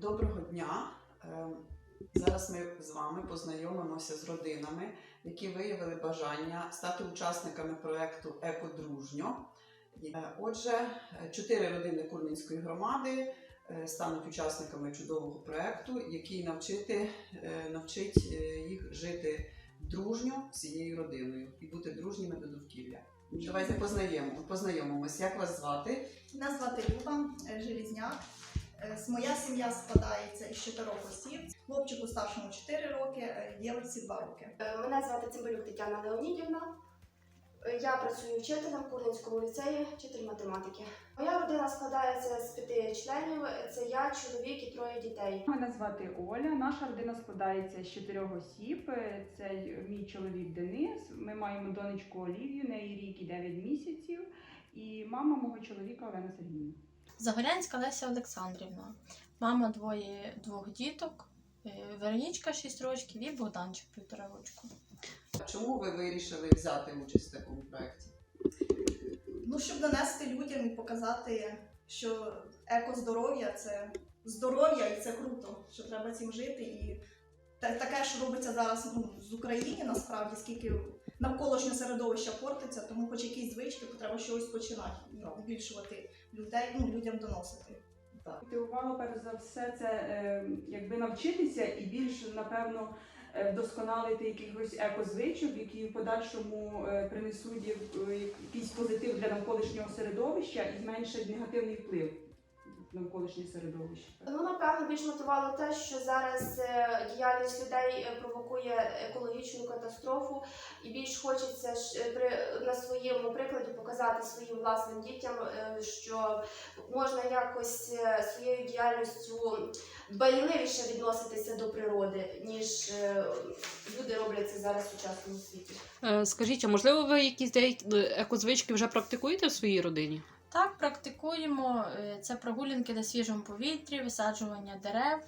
Доброго дня! Е, Зараз ми з вами познайомимося з родинами, які виявили бажання стати учасниками проєкту Екодружньо. Е, Отже, чотири родини Курненської громади е, стануть учасниками чудового проєкту, який навчити, навчить їх жити дружньо всією родиною і бути дружніми до довкілля. Давайте познайомимо, познайомимось. Як вас звати? Мене звати Люба Желізняк. Е, Моя сім'я складається із чотирьох осіб. Хлопчику старшому 4 роки, е, дівчинці 2 роки. Е, Мене звати Цимбалюк Тетяна Леонідівна. Я працюю вчителем в Курненському ліцеї, вчитель математики. Моя родина складається з п'яти членів. Це я, чоловік і троє дітей. Мене звати Оля. Наша родина складається з чотирьох осіб. Це мій чоловік Денис. Ми маємо донечку Олівію, неї рік і 9 місяців. І мама мого чоловіка Олена Сергіївна. Загорянська Леся Олександрівна, мама двоє двох діток, е, Веронічка 6 років і Богданчик півтора рочку. Чому ви вирішили взяти участь в такому проєкті? Ну, щоб донести людям і показати, що екоздоров'я це здоров'я і це круто, що треба цим жити. І таке, що робиться зараз ну, з України, насправді, скільки навколишнє середовище портиться, тому хоч якісь звички, то треба щось починати і збільшувати людей, ну, людям доносити. Так. Мотивувало перш за все це е, якби навчитися і більш напевно е, вдосконалити якихось екозвичок, які в подальшому е, принесуть якийсь позитив для навколишнього середовища і зменшать негативний вплив навколишнє середовище. Ну, напевно, більш мотивувало те, що зараз е, діяльність людей е, провокує екологічну катастрофу, і більш хочеться ж, е, при, на своєму прикладі показати своїм власним дітям, що можна якось своєю діяльністю дбайливіше відноситися до природи, ніж люди роблять це зараз в сучасному світі. Скажіть, а можливо, ви якісь деякі е, екозвички вже практикуєте в своїй родині? Так, практикуємо е, це прогулянки на свіжому повітрі, висаджування дерев.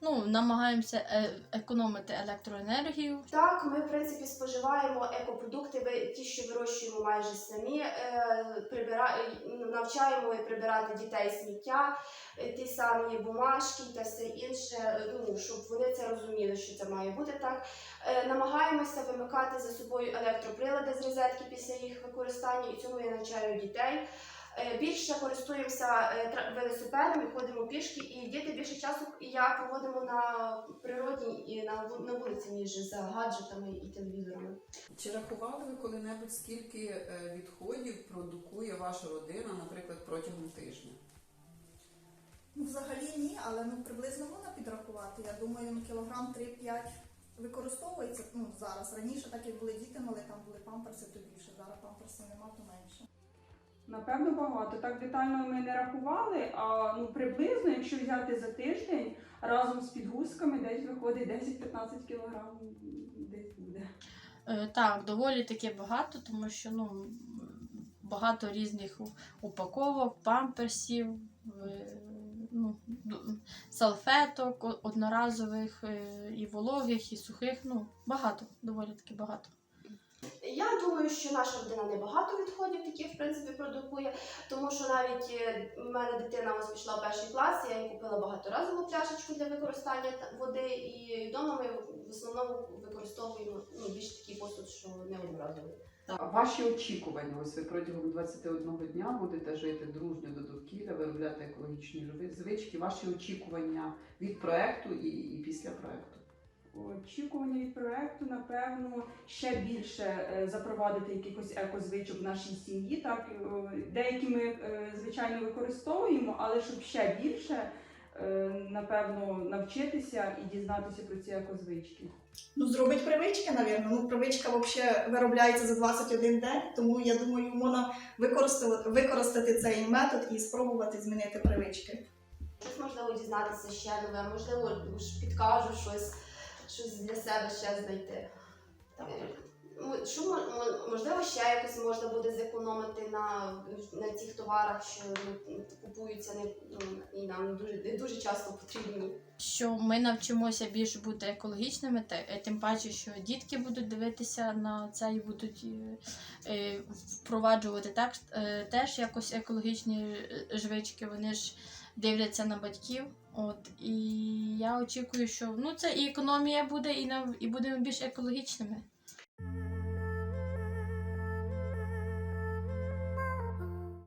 Ну, намагаємося е, економити електроенергію. Так, ми в принципі споживаємо екопродукти, ті, що вирощуємо майже самі. Е, прибира... навчаємо і прибирати дітей сміття, ті самі бумажки та все інше. Ну щоб вони це розуміли, що це має бути так. Намагаємося вимикати за собою електроприлади з розетки після їх використання, і цьому я навчаю дітей. Е, Більше користуємося е, велосипедом і ходимо пішки, і діти більше часу я проводимо на природі і на, на вулиці, ніж за гаджетами і телевізорами. Чи рахували ви коли-небудь, скільки е, відходів продукує ваша родина, наприклад, протягом тижня? Ну, взагалі ні, але ну, приблизно можна підрахувати. Я думаю, ну, кілограм 3-5 використовується ну, зараз. Раніше, так як були діти мали, там були памперси, то більше. Зараз памперсів нема, то менше. Напевно, багато. Так детально ми не рахували, а ну приблизно, якщо взяти за тиждень, разом з підгузками десь виходить 10-15 кілограм десь буде. Е, Так, доволі таки багато, тому що ну, багато різних упаковок, памперсів, е, ну, салфеток, одноразових е, і вологих, і сухих. Ну, багато, доволі таки багато. Я думаю, що наша родина небагато відходів таких в принципі продукує, тому що навіть е, в мене дитина ось пішла в перший клас, я їй купила багаторазову пляшечку для використання води, і вдома ми в основному використовуємо ну, більш такий посуд, що не одноразовий. Ваші очікування? Ось ви протягом 21 дня будете жити дружньо до довкілля, виробляти екологічні звички. Ваші очікування від проекту і, і після проекту. Очікування від проекту, напевно, ще більше е, запровадити якихось екозвичок в нашій сім'ї. Так, е, деякі ми, е, звичайно, використовуємо, але щоб ще більше, напевно, навчитися і дізнатися про ці екозвички. Ну, зробить привички, навірно. Ну, привичка взагалі виробляється за 21 день, тому я думаю, можна використати, використати цей метод і спробувати змінити привички. Щось можливо дізнатися ще нове, можливо, підкажу щось, щось для себе ще знайти. Так. М- Що мо- мо- можливо ще якось можна буде зекономити на, на цих товарах, що ну, купуються не ну, і нам дуже не дуже часто потрібні. що ми навчимося більш бути екологічними, е, тим паче, що дітки будуть дивитися на це і будуть е, е, впроваджувати так, теж якось екологічні звички. Вони ж дивляться на батьків. От і я очікую, що ну це і економія буде, і нам і будемо більш екологічними.